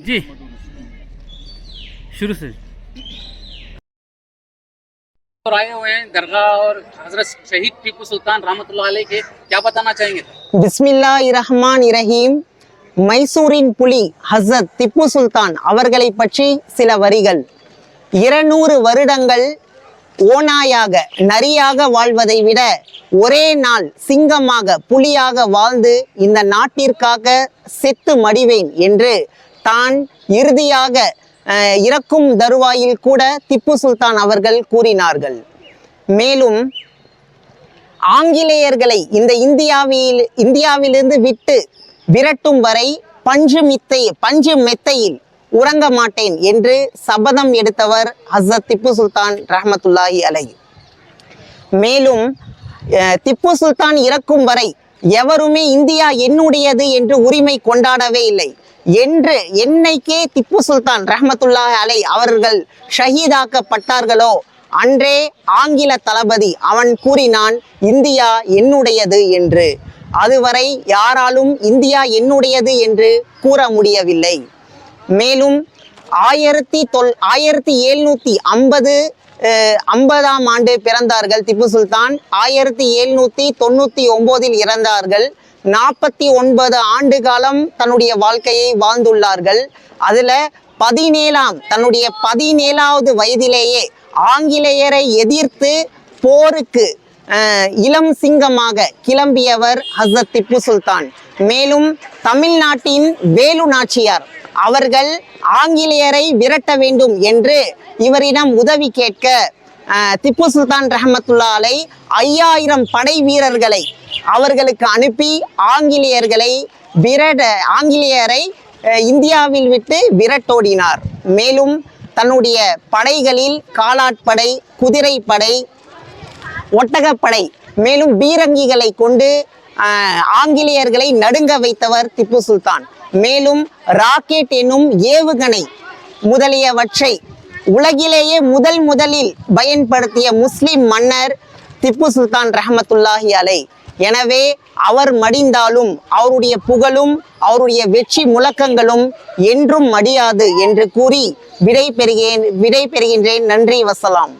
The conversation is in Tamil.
जी शुरू से और आए हुए हैं दरगाह और हजरत शहीद टीपू सुल्तान रहमतुल्लाह अलैह के क्या बताना चाहेंगे பிஸ்மில்லாஹ் ரஹ்மான் இரஹீம் மைசூரின் புலி ஹசரத் திப்பு சுல்தான் அவர்களை பற்றி சில வரிகள் இருநூறு வருடங்கள் ஓநாயாக நரியாக வாழ்வதை விட ஒரே நாள் சிங்கமாக புலியாக வாழ்ந்து இந்த நாட்டிற்காக செத்து மடிவேன் என்று தான் இறுதியாக இறக்கும் தருவாயில் கூட திப்பு சுல்தான் அவர்கள் கூறினார்கள். மேலும் ஆங்கிலேயர்களை இந்த இந்தியாவில் இந்தியாவிலிருந்து விட்டு விரட்டும் வரை பஞ்சு மித்தை பஞ்சு மெத்தையில் உறங்க மாட்டேன் என்று சபதம் எடுத்தவர் ஹசரத் திப்பு சுல்தான் ரஹமத்துல்லாஹி அலை மேலும் திப்பு சுல்தான் இறக்கும் வரை எவருமே இந்தியா என்னுடையது என்று உரிமை கொண்டாடவே இல்லை. என்று என்னைக்கே திப்பு சுல்தான் ரஹமத்துல்லா அலை அவர்கள் ஷஹீதாக்கப்பட்டார்களோ அன்றே ஆங்கில தளபதி அவன் கூறினான் இந்தியா என்னுடையது என்று. அதுவரை யாராலும் இந்தியா என்னுடையது என்று கூற முடியவில்லை. மேலும் ஆயிரத்தி தொள் ஆயிரத்தி எழுநூற்றி ஐம்பது ஐம்பதாம் ஆண்டு பிறந்தார்கள் திப்பு சுல்தான். ஆயிரத்தி எழுநூற்றி தொண்ணூற்றி ஒம்போதில் இறந்தார்கள். நாற்பத்தி ஒன்பது ஆண்டு காலம் தன்னுடைய வாழ்க்கையை வாழ்ந்துள்ளார்கள். அதில் பதினேழாம் தன்னுடைய பதினேழாவது வயதிலேயே ஆங்கிலேயரை எதிர்த்து போருக்கு இளம் சிங்கமாக கிளம்பியவர் ஹசரத் திப்பு சுல்தான். மேலும் தமிழ்நாட்டின் வேலு நாச்சியார். அவர்கள் ஆங்கிலேயரை விரட்ட வேண்டும் என்று இவரிடம் உதவி கேட்க திப்பு சுல்தான் ரஹமத்துல்லாலை ஐயாயிரம் படை வீரர்களை அவர்களுக்கு அனுப்பி ஆங்கிலேயர்களை விரட ஆங்கிலேயரை இந்தியாவில் விட்டு விரட்டோடினார். மேலும் தன்னுடைய படைகளில் காலாட்படை குதிரைப்படை ஒட்டகப்படை மேலும் பீரங்கிகளை கொண்டு ஆங்கிலேயர்களை நடுங்க வைத்தவர் திப்பு சுல்தான். மேலும் ராக்கெட் என்னும் ஏவுகணை முதலியவற்றை உலகிலேயே முதல் முதலில் பயன்படுத்திய முஸ்லிம் மன்னர் திப்பு சுல்தான் ரஹமத்துல்லாஹி அலை. எனவே அவர் மடிந்தாலும் அவருடைய புகழும் அவருடைய வெற்றி முழக்கங்களும் என்றும் மடியாது என்று கூறி விடை பெறுகிறேன் விடை பெறுகின்றேன். நன்றி வசலாம்.